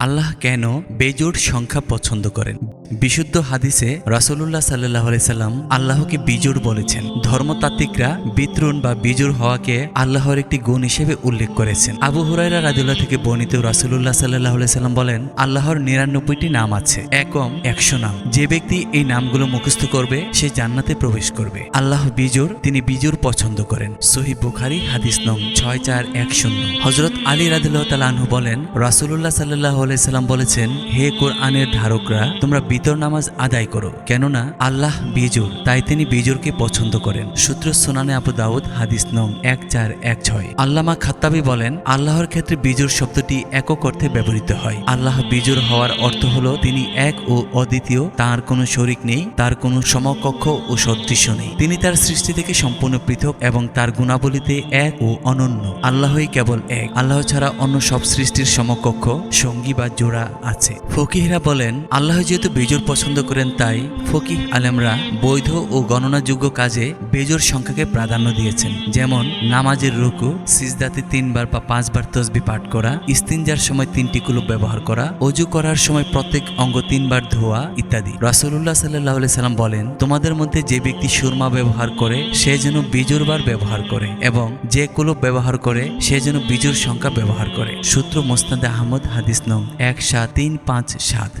আল্লাহ কেন বেজোড় সংখ্যা পছন্দ করেন? বিশুদ্ধ হাদিসে রাসূলুল্লাহ সাল্লাহ সাল্লাম আল্লাহকে বিজোড় বলেছেন। ধর্মতাত্ত্বিকরা বিতরণ বা বিজোড় হওয়াকে আল্লাহর একটি গুণ হিসেবে উল্লেখ করেছেন। আবু হুরাইরা রাদিউল্লাহ থেকে বর্ণিত রাসূলুল্লাহ সাল্লাহ সাল্লাম বলেন, আল্লাহর নিরানব্বইটি নাম আছে, একম, একশো নাম। যে ব্যক্তি এই নামগুলো মুখস্থ করবে, সে জান্নাতে প্রবেশ করবে। আল্লাহ বিজোর তিনি বিজোর পছন্দ করেন। সহি বুখারি, হাদিস নং ছয় চার এক শূন্য। হজরত আলী রাদিল্লাহ তালাহু বলেন, রাসূলুল্লাহ সাল্লাহ সাল্লাম বলেছেন, হে কোরআনের ধারকরা, তোমরা বিতর নামাজ আদায় করো, কেননা আল্লাহ বিজুর, তাই তিনি বিজুরকে পছন্দ করেন। সূত্র সোনানে আবু দাউদ, হাদিস নং এক চার এক ছয়। আল্লামা খাত্তাবি বলেন, আল্লাহর ক্ষেত্রে বিজুর শব্দটি একক অর্থে ব্যবহৃত হয়। আল্লাহ বিজুর হওয়ার অর্থ হলো, তিনি এক ও অদ্বিতীয়, তার কোনো শরিক নেই, তার কোনো সমকক্ষ ও সদৃশ্য নেই। তিনি তার সৃষ্টি থেকে সম্পূর্ণ পৃথক এবং তার গুণাবলীতে এক ও অনন্য। আল্লাহই কেবল এক। আল্লাহ ছাড়া অন্য সব সৃষ্টির সমকক্ষ, সঙ্গী বা জোড়া আছে। ফকিহরা বলেন, আল্লাহ যেহেতু বেজোর পছন্দ করেন তাই ফকিহ আলেমরা বৈধ ও গণনাযোগ্য কাজে বেজোর সংখ্যাকে প্রাধান্য দিয়েছেন। যেমন নামাজের রুকু, সিজদাতে তিনবার বা পাঁচবার তসবি পাঠ করা, ইস্তিনজার সময় তিনটি কুলুপ ব্যবহার করা, অজু করার সময় প্রত্যেক অঙ্গ তিনবার ধোয়া ইত্যাদি। রাসূলুল্লাহ সাল্লাহ সাল্লাম বলেন, তোমাদের মধ্যে যে ব্যক্তি সুরমা ব্যবহার করে, সে যেন বিজুরবার ব্যবহার করে এবং যে কুলুপ ব্যবহার করে, সে যেন বিজুর সংখ্যা ব্যবহার করে। সূত্র মোস্তাদ আহমদ, হাদিস নং এক সাত তিন পাঁচ সাত।